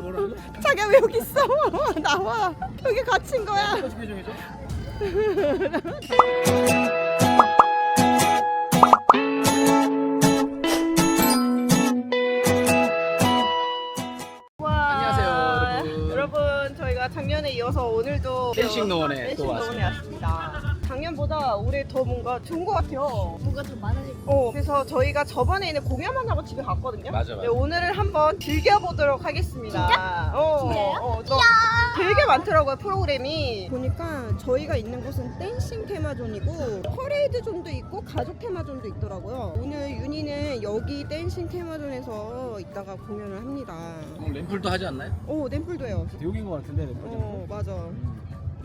뭐라고? 자기야 왜 여기 있어? 나와. 여기 갇힌 거야. 어떻게 정해줘? 와. 안녕하세요, 여러분. 여러분 저희가 작년에 이어서 오늘도 댄싱 노원에 댄싱 또 노원에 왔습니다. 작년보다 올해 더 뭔가 좋은 것 같아요. 뭐가 더 많아질 거 어, 그래서 저희가 저번에는 공연만 하고 집에 갔거든요. 맞아, 맞아. 네, 오늘은 한번 즐겨보도록 하겠습니다. 진짜? 어, 진짜요? 어, 어, 또 되게 많더라고요, 프로그램이. 보니까 저희가 있는 곳은 댄싱 테마존이고, 퍼레이드 존도 있고, 가족 테마존도 있더라고요. 오늘 윤희는 여기 댄싱 테마존에서 이따가 공연을 합니다. 오늘 램플도 하지 않나요? 오, 램플도 해요. 여기인 것 같은데 램플. 어, 맞아.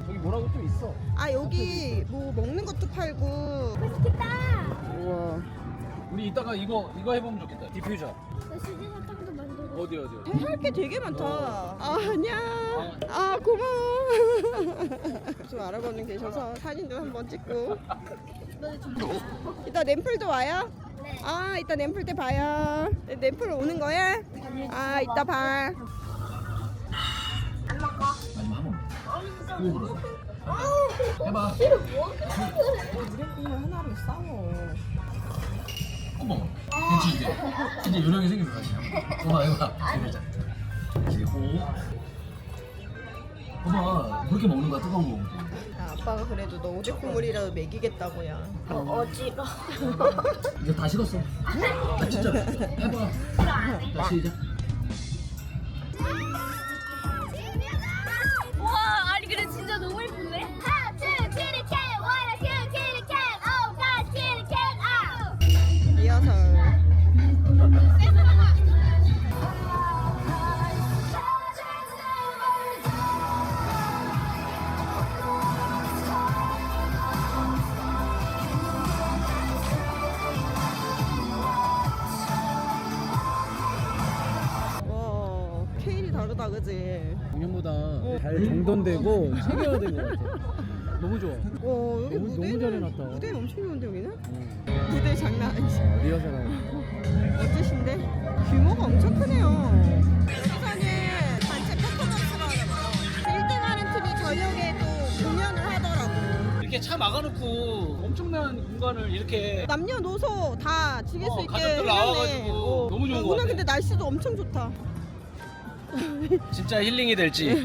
여기 뭐라고 또 있어? 아, 여기 뭐 먹는 것도 팔고. 맛있겠다 우와. 우리 이따가 이거 이거 해보면 좋겠다. 디퓨저. 나 수제 사탕도 만들고 어디 어디 어디? 할 게 되게 많다. 어. 아, 안녕. 아, 고마워. 좀 알아보는 계셔서 사진도 한번 찍고. 이따 램플도 와요? 네. 아, 이따 램플 때 봐요. 네, 램플 오는 거야? 아, 이따 봐. 이거 물어. 해봐. 우리 하나로 싸워. 어머. 그렇지 이제 이제 요령이 생긴 거 아니야? 봐봐 해봐. 해보자. 그리고 봐봐 그렇게 먹는 거야 뜨거운 거. 야, 아빠가 그래도 너 오직 국물이라도 먹이겠다고 야. 어지러 이제 다 식었어. 아 진짜. 해봐. 다시 이제. 다르다, 그지? 작년보다 잘 정돈되고 체계화된 것 같아. 너무 좋아. 와, 여기 너무- 너무 무대는 잘해놨다. 무대 엄청 좋은데 여기는? 응. 무대 장난 아니지. 리허설하고. 어떠신데? 규모가 엄청 크네요. 여기서는 단체 퍼포먼스가 하나봐요. 1등하는 팀이 저녁에 또 공연을 하더라고. 이렇게 차 막아놓고 엄청난 공간을 이렇게 남녀노소 다 즐길 어, 수 있게 가족들 해놨네. 나와가지고 너무 좋은 것 오늘 같아. 근데 날씨도 엄청 좋다. 진짜 힐링이 될지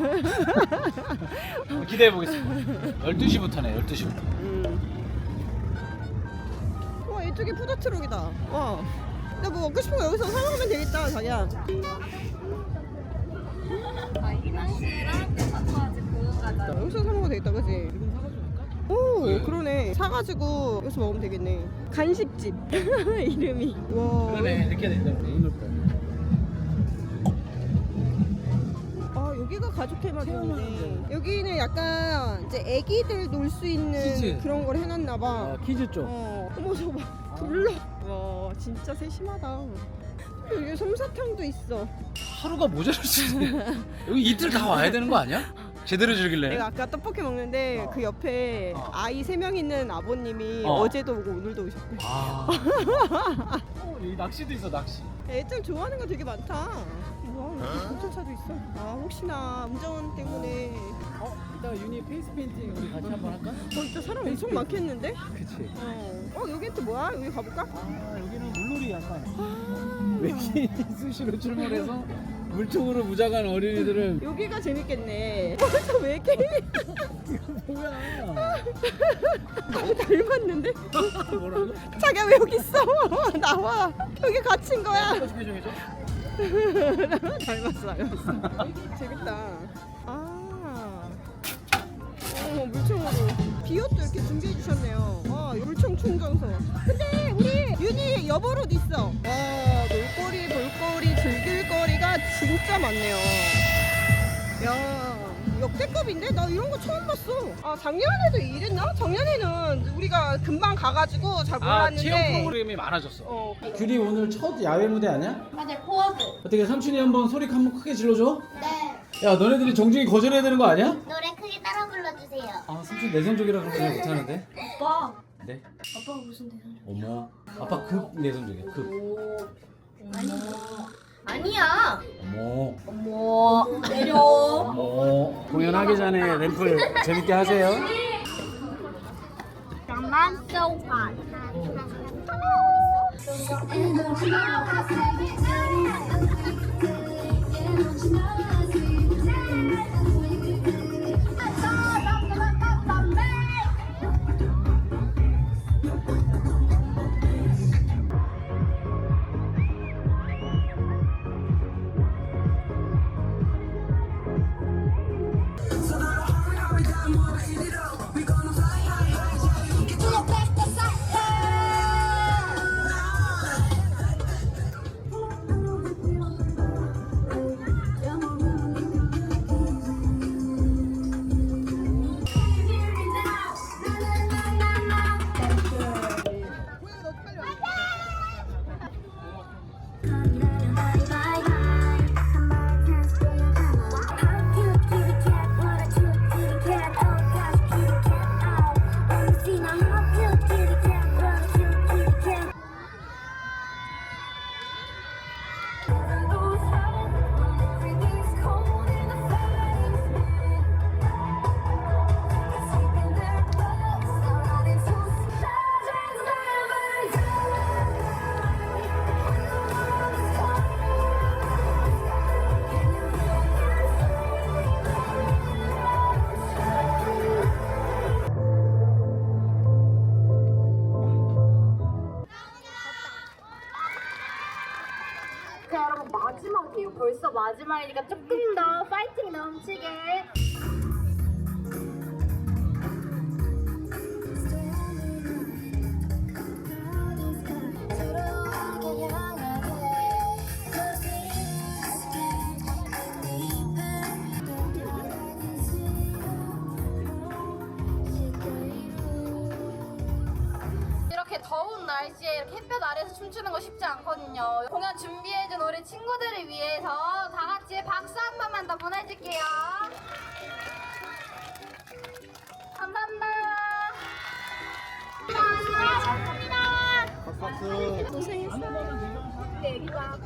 기대해 보겠습니다. 12시부터네, 12시부터. 음. 와 이쪽이 푸드트럭이다. 와. 나 뭐 먹고 싶은 거 여기서 사 먹으면 되겠다, 자기야. 아, 가자 여기서 사 먹어도 되겠다, 그지? 오, 그러네. 사가지고 여기서 먹으면 되겠네. 간식집 이름이. 와. 그러네, 이렇게 된다. 오늘 거. 여기가 가족 테마존이네. 여기는 약간 이제 애기들 놀 수 있는 키즈. 그런 걸 해놨나 봐. 아, 퀴즈 쪽. 어, 어머 저봐 불러. 와 진짜 세심하다. 여기 솜사탕도 있어. 하루가 모자랄 수 있네. 여기 이틀 다 와야 되는 거 아니야? 제대로 즐길래. 내가 아까 떡볶이 먹는데 그 옆에 어. 아이 세 명 있는 아버님이 어. 어. 제도 오고 오늘도 오셨대. 아. 어, 여기 낚시도 있어, 낚시. 애들 좋아하는 거 되게 많다. 와, 여기 경찰차도 있어. 아 혹시나 운전 때문에 어, 이따 유니 페이스 페인팅 우리 같이 한번 할까? 어 진짜 사람 엄청 많겠는데? 그치. 어, 어 여기 또 뭐야? 여기 가볼까? 아, 여기는 물놀이 약간. 아, 외계인 수시로 출몰해서 물총으로 무장한 어린이들을 여기가 재밌겠네. 벌써 왜 이렇게 뭐야? 닮았는데? 뭐라고? 자기야 왜 여기 있어? 나와. 여기 갇힌 거야. 정해줘? 닮았어, 닮았어. 재밌다. 아. 어, 물총으로. 비옷도 이렇게 준비해 주셨네요. 와, 물총 충전소. 근데 우리 윤희 여벌옷 있어. 와, 놀거리, 볼거리, 즐길거리가 진짜 많네요. 야, 역대급인데? 나 이런 거 처음 봤어. 아, 작년에도 이랬나? 작년에는 우리가 금방 가가지고 잘 아, 몰랐는데. 체험 프로그램이 많아졌어. 어, 귤이 오늘 첫 야외 무대 아니야? 맞아 포워드 어떻게 삼촌이 한번 소리 한번 크게 질러줘? 네 야 너네들이 정중히 거절해야 되는 거 아니야? 노래 크게 따라 불러주세요 아 삼촌 내성적이라 그런 거 못하는데 오빠 네? 아빠가 무슨 대사 어머 아빠 급 내성적이야 급오 아니 아니야. 어머 어머. 내려. 어머 공연하기 전에 램플 재밌게 하세요 나만 hot. 자 벌써 마지막이니까 조금 더 파이팅 넘치게. 이렇게 더운 날씨에 이렇게 햇볕 아래서 춤추는 거 쉽지 않거든요. 공연 준비해준 우리 친구들을 위해서 다 같이 박수 한 번만 더 보내줄게요. 감사합니다. 감사합니다. 고생했어. 근데 애기가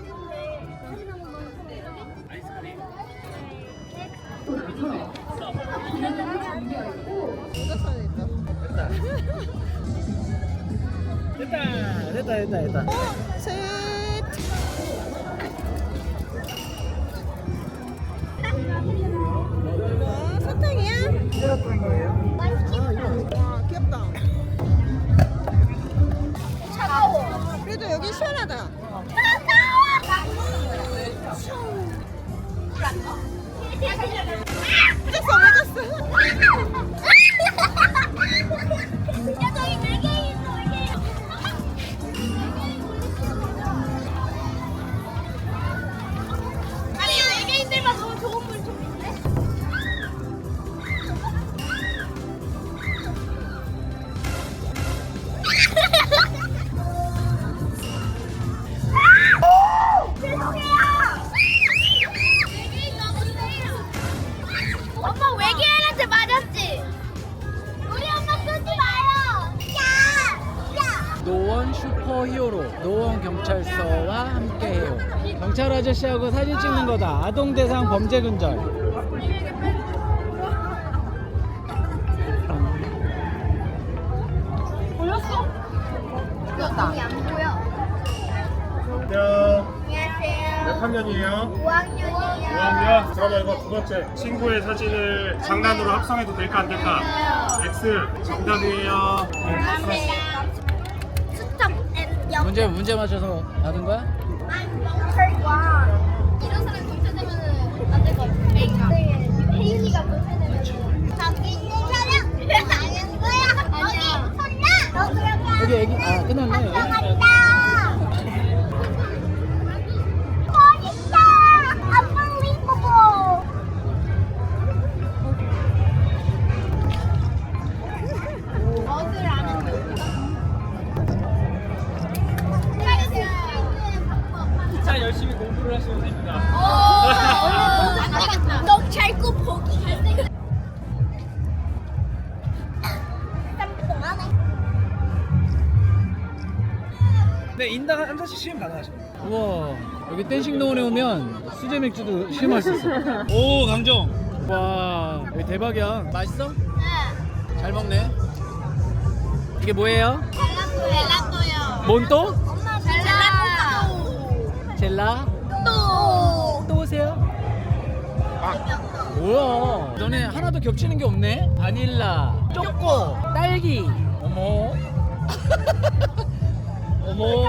됐다 됐다 됐다 됐다 셋. 와, 사탕이야? 와, 귀엽다. 차가워. 그래도 여기 시원하다. 슈퍼히어로 노원 경찰서와 함께해요 경찰 아저씨하고 사진 찍는 거다 아동 대상 범죄 근절 보였어? 보였다. 안 보여. 안녕. 안녕하세요. 몇 학년이에요? 5학년이에요. 5학년. 그러면 이거 두 번째. 친구의 사진을 장난으로 합성해도 될까 안 될까? X. 정답이에요. 영. 문제 문제 맞춰서 받은 거야? 여기 댄싱노원에 오면 수제 맥주도 시음할 수 있어. 오 강정. 와 여기 대박이야. 맛있어? 네. 잘 먹네. 이게 뭐예요? 젤라또요. 뭔 또? 엄마 젤라. 젤라? 또. 또 오세요? 뭐야? 너네 하나도 겹치는 게 없네? 바닐라, 초코, 딸기. 어머. 어머.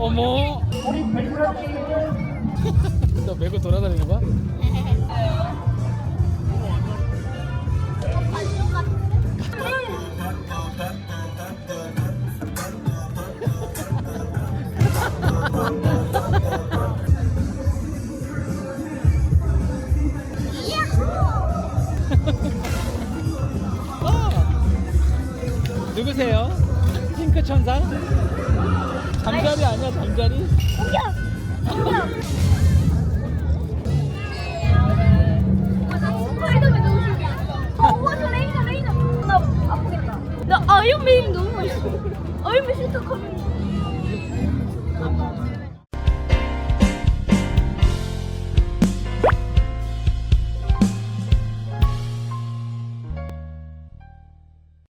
어머. 너 메고 돌아다니는 거야?